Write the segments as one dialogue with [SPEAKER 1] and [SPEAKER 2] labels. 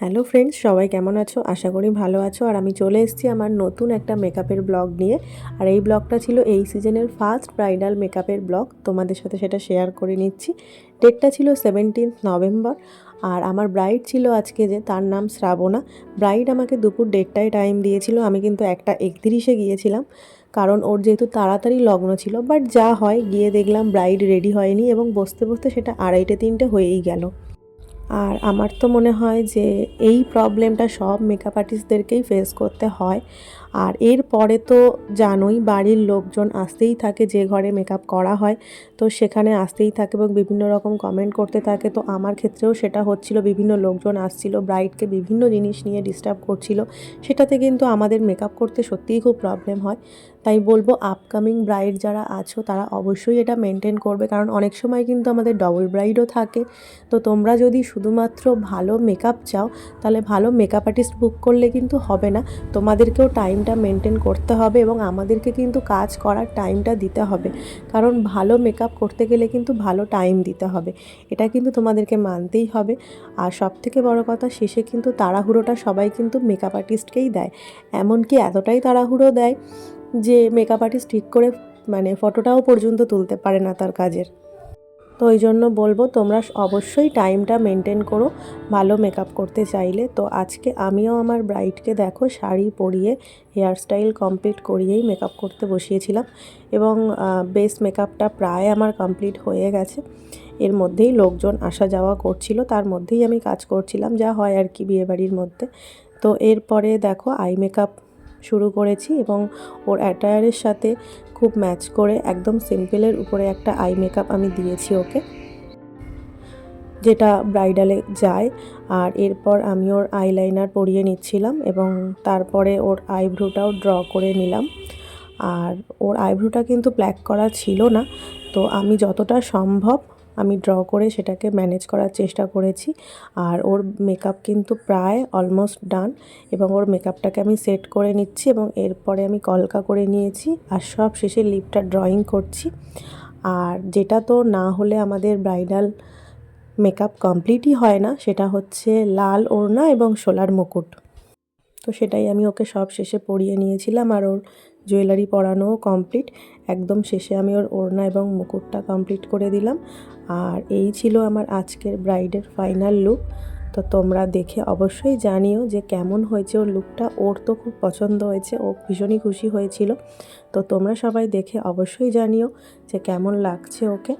[SPEAKER 1] Hello friends, সবাই কেমন আছো? আশা করি ভালো আছো। আর আমি চলে এসেছি আমার নতুন একটা মেকআপের ব্লগ নিয়ে। আর এই ব্লগটা ছিল এই সিজনের ফার্স্ট ব্রাইডাল মেকআপের ব্লগ। তোমাদের সাথে সেটা শেয়ার করে নিচ্ছি। ডেটটা ছিল সেভেন্টিন্থ নভেম্বর আর আমার ব্রাইড ছিল আজকে যে, তার নাম শ্রাবণা। ব্রাইড আমাকে দুপুর দেড়টায় টাইম দিয়েছিল। আমি কিন্তু একটা একত্রিশে গিয়েছিলাম। কারণ ওর যেহেতু তাড়াতাড়ি লগ্ন ছিল। বাট যা হয়, গিয়ে দেখলাম ব্রাইড রেডি হয়নি এবং বসতে বসতে সেটা আড়াইটে, তিনটে হয়েই গেল। আর আমার তো মনে হয় যে এই প্রবলেমটা সব মেকআপ আর্টিস্টদেরকেই ফেস করতে হয়। আর এর পরে তো জানোই বাড়ির লোকজন আসতেই থাকে, যে ঘরে মেকআপ করা হয় তো সেখানে আসতেই থাকে এবং বিভিন্ন রকম কমেন্ট করতে থাকে। তো আমার ক্ষেত্রেও সেটা হচ্ছিল, বিভিন্ন লোকজন আসছিল ব্রাইডকে বিভিন্ন জিনিস নিয়ে ডিস্টার্ব করছিল। সেটাতে কিন্তু আমাদের মেকআপ করতে সত্যিই খুব প্রবলেম হয়। তাই বলব আপকামিং ব্রাইড যারা আছো, তারা অবশ্যই এটা মেনটেন করবে। কারণ অনেক সময় কিন্তু আমাদের ডবল ব্রাইডও থাকে। তো তোমরা যদি শুধুমাত্র ভালো মেকআপ চাও, তাহলে ভালো মেকআপ আর্টিস্ট বুক করলে কিন্তু হবে না। তোমাদেরকেও টাইমটা মেনটেন করতে হবে এবং আমাদেরকে কিন্তু কাজ করার টাইমটা দিতে হবে। কারণ ভালো মেকআপ করতে গেলে কিন্তু ভালো টাইম দিতে হবে। এটা কিন্তু তোমাদেরকে মানতেই হবে। আর সবথেকে বড় কথা, শেষে কিন্তু তাড়াহুড়োটা সবাই কিন্তু মেকআপ আর্টিস্টকেই দেয়। এমনকি এতটাই তাড়াহুড়ো দেয় যে মেকআপ আর্টিস্ট ঠিক করে মানে ফটোটাও পর্যন্ত তুলতে পারে না তার কাজের। তো ওই জন্য বলব তোমরা অবশ্যই টাইমটা মেনটেন করো। ভালো মেকআপ করতে চাইলে। তো আজকে আমিও আমার ব্রাইডকে দেখো, শাড়ি পরিয়ে হেয়ার স্টাইল কমপ্লিট করিয়েই মেকআপ করতে বসিয়েছিলাম। এবং বেস মেকআপটা প্রায় আমার কমপ্লিট হয়ে গেছে। এর মধ্যেই লোকজন আসা যাওয়া করছিল। তার মধ্যেই আমি কাজ করছিলাম। যা হয় আর কি বিয়েবাড়ির মধ্যে। তো এরপরে দেখো আই মেকআপ শুরু করেছি এবং ওর অ্যাটায়ারের সাথে খুব ম্যাচ করে একদম সিম্পলের উপরে একটা আই মেকআপ আমি দিয়েছি ওকে। যেটা ব্রাইডালে যায়। আর এরপর আমি ওর আইলাইনার পরিয়ে নিচ্ছিলাম এবং তারপরে ওর আইব্রোটাও ড্র করে নিলাম। আর ওর আইব্রোটা কিন্তু ব্ল্যাক করা ছিল না। তো আমি যতটা সম্ভব আমি ড্র করে সেটাকে ম্যানেজ করার চেষ্টা করেছি। আর ওর মেকআপ কিন্তু প্রায় অলমোস্ট ডান এবং ওর মেকআপটাকে আমি সেট করে নিচ্ছি এবং এরপরে আমি কলকা করে নিয়েছি আর সব শেষে লিপটা ড্রয়িং করছি। আর যেটা তো না হলে আমাদের ব্রাইডাল মেকআপ কমপ্লিটই হয় না, সেটা হচ্ছে লাল ওড়না এবং সোলার মুকুট। তো সেটাই আমি ওকে সব শেষে পরিয়ে নিয়েছিলাম আর ওর জুয়েলারি পরানোও কমপ্লিট একদম শেষে আমি ওর ওড়না এবং মুকুটটা কমপ্লিট করে দিলাম। আর এই ছিল আমার আজকের ব্রাইডের ফাইনাল লুক তো তোমরা দেখে অবশ্যই জানিও যে কেমন হয়েছে ওর লুকটা ওর তো খুব পছন্দ হয়েছে, ও ভীষণই খুশি হয়েছিল। তো তোমরা সবাই দেখে অবশ্যই জানিও যে কেমন লাগছে ওকে।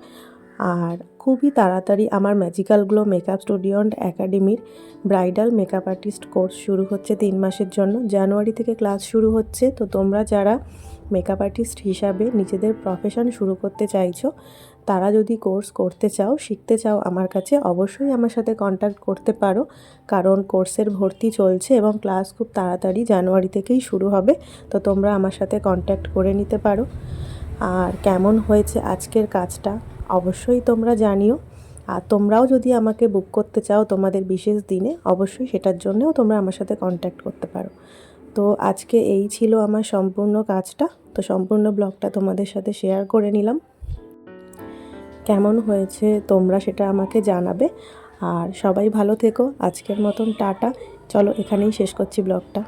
[SPEAKER 1] আর খুবই তাড়াতাড়ি আমার magical glow makeup studio and একাডেমির ব্রাইডাল মেকআপ আর্টিস্ট কোর্স শুরু হচ্ছে তিন মাসের জন্য। জানুয়ারি থেকে ক্লাস শুরু হচ্ছে। তো তোমরা যারা মেকআপ আর্টিস্ট হিসাবে নিজেদের প্রফেশন শুরু করতে চাইছো, তারা যদি কোর্স করতে চাও, শিখতে চাও আমার কাছে, অবশ্যই আমার সাথে কন্ট্যাক্ট করতে পারো। কারণ কোর্সের ভর্তি চলছে এবং ক্লাস খুব তাড়াতাড়ি জানুয়ারি থেকেই শুরু হবে। তো তোমরা আমার সাথে কন্ট্যাক্ট করে নিতে পারো। আর কেমন হয়েছে আজকের কাজটা অবশ্যই তোমরা জানিও। আর তোমরাও যদি আমাকে বুক করতে চাও তোমাদের বিশেষ দিনে, অবশ্যই সেটার জন্যও তোমরা আমার সাথে কন্ট্যাক্ট করতে পারো। তো আজকে এই ছিল আমার সম্পূর্ণ কাজটা। তো সম্পূর্ণ ব্লগটা তোমাদের সাথে শেয়ার করে নিলাম। কেমন হয়েছে তোমরা সেটা আমাকে জানাবে। আর সবাই ভালো থেকো। আজকের মতন টাটা। চলো এখানেই শেষ করছি ব্লগটা।